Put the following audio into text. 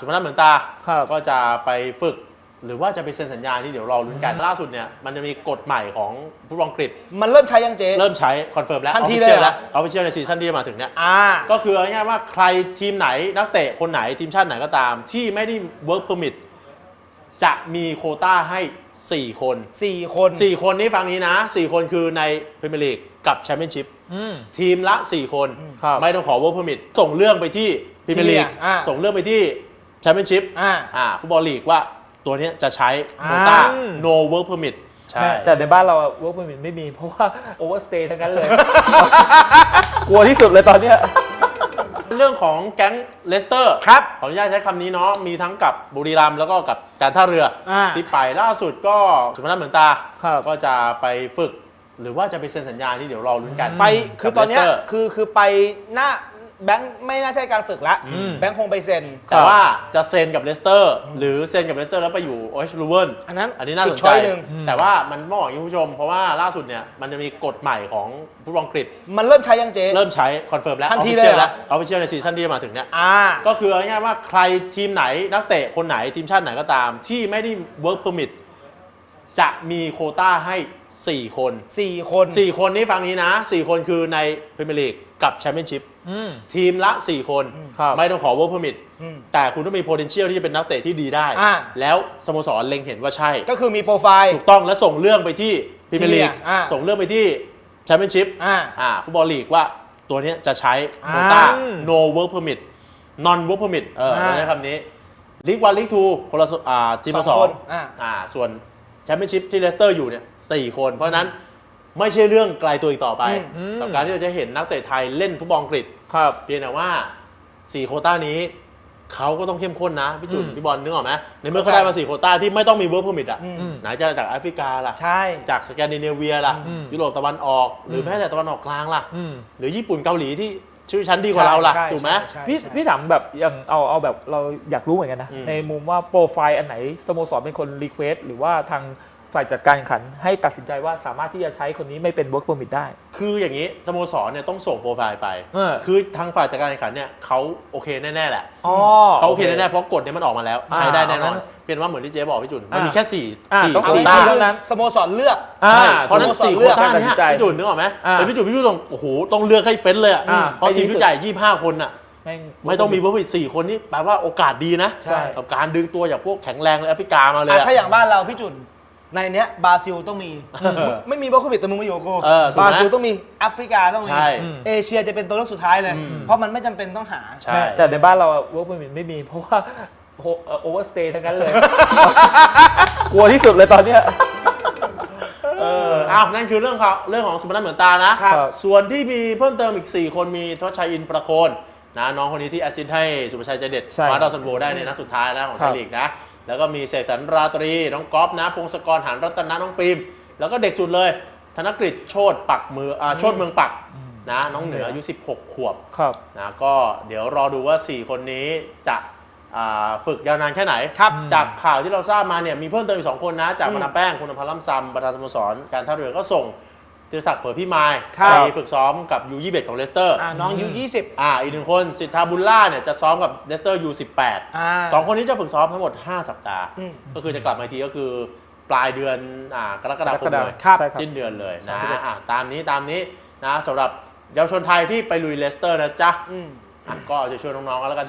สุพนัทเหมือนตา ครับก็จะไปฝึก หรือว่าจะไปเซ็นสัญญาที่เดี๋ยวรอลุ้นกัน ล่าสุดเนี่ยมันจะมีกฎใหม่ของฟุตบอลอังกฤษ มันเริ่มใช้ยังเจ๊ เริ่มใช้คอนเฟิร์มแล้วทันทีออฟฟิเลยเชียลเหรอ แล้วออฟฟิเชียลในซีซั่นที่จะมาถึงเนี่ยอ่า ก็คือเอาง่ายๆว่าใครทีมไหนนักเตะคนไหนทีมชาติไหนก็ตาม ที่ไม่ได้ work permit จะมีโควต้าให้ 4 คน สี่คน 4 คนนี้ฟังนี้นะ 4 คนคือในพรีเมียร์ลีกกับแชมเปี้ยนชิพ อืม ทีมละ 4 คน ครับไม่ต้องขอ work permit ส่งเรื่องไปที่พรีเมียร์ลีกอ่าส่งเรื่องไปที่ แชมเปี้ยนชิพอ่า อ่าฟุตบอลลีกว่าตัวเนี้ยจะใช้อ่าโควต้า no work permit ใช่ แต่ในบ้านเราเวิร์กมันไม่มี เพราะว่าโอเวอร์สเตย์ทั้งนั้นเลย กลัวที่สุดเลยตอนเนี้ย เรื่องของแก๊งเลสเตอร์ครับขออนุญาตใช้คำนี้เนาะมีทั้งกับบุรีรัมย์แล้วก็กับการท่าเรืออา ที่ไปล่าสุดก็สุพนัทเหมือนตา ครับ ก็จะไปฝึก หรือว่าจะไปเซ็นสัญญาที่เดี๋ยวรอลุ้นกันไปคือตอนเนี้ยกับ Leicester คือคือไปหน้า แบงค์ไม่น่าใช่การฝึกละ อืม แบงค์คงไปเซ็น แต่ว่าจะเซ็นกับเลสเตอร์ หรือเซ็นกับเลสเตอร์แล้วไปอยู่โอเอชลูเวนอันนั้นอันนี้น่าสนอีกใจช้อยหนึ่ง แต่ว่ามันต้องบอกอย่างนี้คุณผู้ชม เพราะว่าล่าสุดเนี่ยมันจะมีกฎใหม่ของฟุตบอลอังกฤษ มันเริ่มใช้ยังเจ๊ เริ่มใช้คอนเฟิร์มแล้วทันที official เลยเหรอ แล้วออฟฟิเชียลในซีซั่นที่จะมาถึงเนี่ย อ่า ก็คือเอาง่ายๆว่าใครทีมไหนนักเตะคนไหนทีมชาติไหนก็ตาม ที่ไม่ได้ work permit จะมีโควต้าให้ 4 คน สี่คน 4 คนนี้ฟังนี้นะ 4 คนคือในพรีเมียร์ลีกกับแชมเปี้ยนชิพอืม ทีมละ 4 คน ครับ ไม่ต้องขอ work permit อืมแต่คุณต้องมี potential ที่จะเป็นนักเตะที่ดีได้ อ่า แล้วสโมสรเล็งเห็นว่าใช่ ก็คือมีโปรไฟล์ ถูกต้องและส่งเรื่องไปที่พรีเมียร์ลีกอ่า ส่งเรื่องไปที่แชมเปี้ยนชิพ อ่า อ่าฟุตบอลลีกว่าตัวเนี้ยจะใช้อ่าโควต้า no work permit non work permit เอออ่า ใช้คำนี้ลีกวันลีกทูคนละสอ่าทีมละสสอองงคนอ่า อ่าส่วนแชมเปี้ยนชิพที่เลสเตอร์อยู่เนี่ยสี่คน เพราะฉะนั้นไม่ใช่เรื่องไกลตัวอีกต่อไปอืม กับการที่เราจะเห็นนักเตะไทยเล่นฟุตบอลอังกฤษ ครับ เพียงแต่ว่าสี่โควต้านี้ เขาก็ต้องเข้มข้นนะ พี่จุนอืม พี่บอลนึกออกไหมในเมื่อเขาได้มาสี่โควต้าที่ไม่ต้องมี work permit อะอืมอืม ไหนจะจากแอฟริกาล่ะ ใช่ จากสแกนดิเนเวียล่ะ อืม ยุโรปตะวันออก หรือมแม้แต่ตะวันออกกลางล่ะ อืม หรือญี่ปุ่นเกาหลีที่ ชื่อชั้นดีกว่าเราล่ะใช่ถูกไหม ใช่พี่ใช่ พี่ถามแบบอย่างเอาเอาแบบเราอยากรู้เหมือนกันนะ อืม ในมุมว่าโปรไฟล์อันไหนสโมสรเป็นคนรีเควสหรือว่าทาง ฝ่ายจัดการแข่งขันให้ตัดสินใจว่าสามารถที่จะใช้คนนี้ไม่เป็น work permit ได้ คืออย่างนี้สโมสรเนี่ยต้องส่งโปรไฟล์ไป เออ คือทางฝ่ายจัดการแข่งขันเนี่ยเขาโอเคแน่ๆแหละอ๋อ เขาโอเคแน่ๆเพราะกฎเนี่ยมันออกมาแล้วอ่าใช้ได้แน่นอนเอางั้นเป็นว่าเหมือนที่เจ๊บอกพี่จุนมันอ่ามีมีแค่สี่อ่าสี่ต้อง โคเอาสี่ ต้าง่ายๆเท่าคือนั้น สโมสรเลือก อ่า ใช่เพราะฉะนั้นสโมสรสี่เลืโคอกต้าตัดสิเนี่ยนใจพี่จุนนึกออกไหมอ่าเป็นพี่จุนพี่จุนต้องโอ้โหต้องเลือกให้เฟ้นเลยอะอ่า เพราะทีมให้ดีที่สุดชุดใหญ่ยี่ห้าคนอะแม่งไม่ต้องมีเพิ่มอีกสี่คนนี่แปลว่าโอกาสดีนะใช่ กับการดึงตัวจากพวกแข็งแรงในแอฟริกามาเลยอะอะถ้าอย่างบ้านเราพี่จุน ในเนี้ยบราซิลต้องมีไม่มีบอลโควิดแต่มึงมาอยู่กับกูเออถูกไหมบราซิลต้องมีแอฟริกาต้องมีใช่อืมเอเชียจะเป็นตัวเลือกสุดท้ายเลยอืมเพราะมันไม่จำเป็นต้องหา ใช่ แต่ในบ้านเราเวิร์ก permit ไม่มี เพราะว่าโอเวอร์สเตย์ทั้งนั้นเลย กลัวที่สุดเลยตอนเนี้ย เอออ้าวนั่นคือเรื่องของเรื่องของสุพนัทเหมือนตานะ ครับ ส่วนที่มีเพิ่มเติมอีก 4 คนมีทวชชัยอินประโคนนะน้องคนนี้ที่แอสซิสต์ให้สุภชัยใจเด็ดใช่คว้าดาวซันโวได้ในนัดสุดท้ายนะของไทครัยบลีกนะ แล้วก็มีเสกสรรราตรี น้องก๊อฟนะ พงศกรหานรัตนน้องฟิล์ม แล้วก็เด็กสุดเลย ธนกฤษโชตปักมืออ่าโชตเมืองปักนะ น้องเหนืออายุ 16 ขวบครับ นะก็เดี๋ยวรอดูว่า 4 คนนี้จะอ่าฝึกยาวนานแค่ไหน ครับจากข่าวที่เราทราบมาเนี่ยมีเพิ่มเติมอีกสองคนนะ จากอืมมานาแป้งคุณอภัลล่ำซำประธานสโมสรการท่าเรือก็ส่ง ธีรศักดิ์เผยพี่ไมายครับ ไปฝึกซ้อมกับยูยี่เของเลสเตอร์อ่าน้องยูยี่สิบ อ่าอีกหนึ่งคนสิทธาบุลล่าเนี่ยจะซ้อมกับเลสเตอร์ยูสิบแปดอ่าสองคนนี้จะฝึกซ้อมทั้งหมด 5 สัปดาห์ อืม ก็คือจะกลับมาอีกทีก็คือปลายเดือนอ่ากรกฎาคมเลย ครับ ใช่ครับ สิ้นเดือนเลยนะครับอะตามนี้ตามนี้นะสำหรับเยาวชนไทยที่ไปลุยเลสเตอร์นะจ๊ะอืม อะก็จะช่วยน้องๆกันแล้วกัน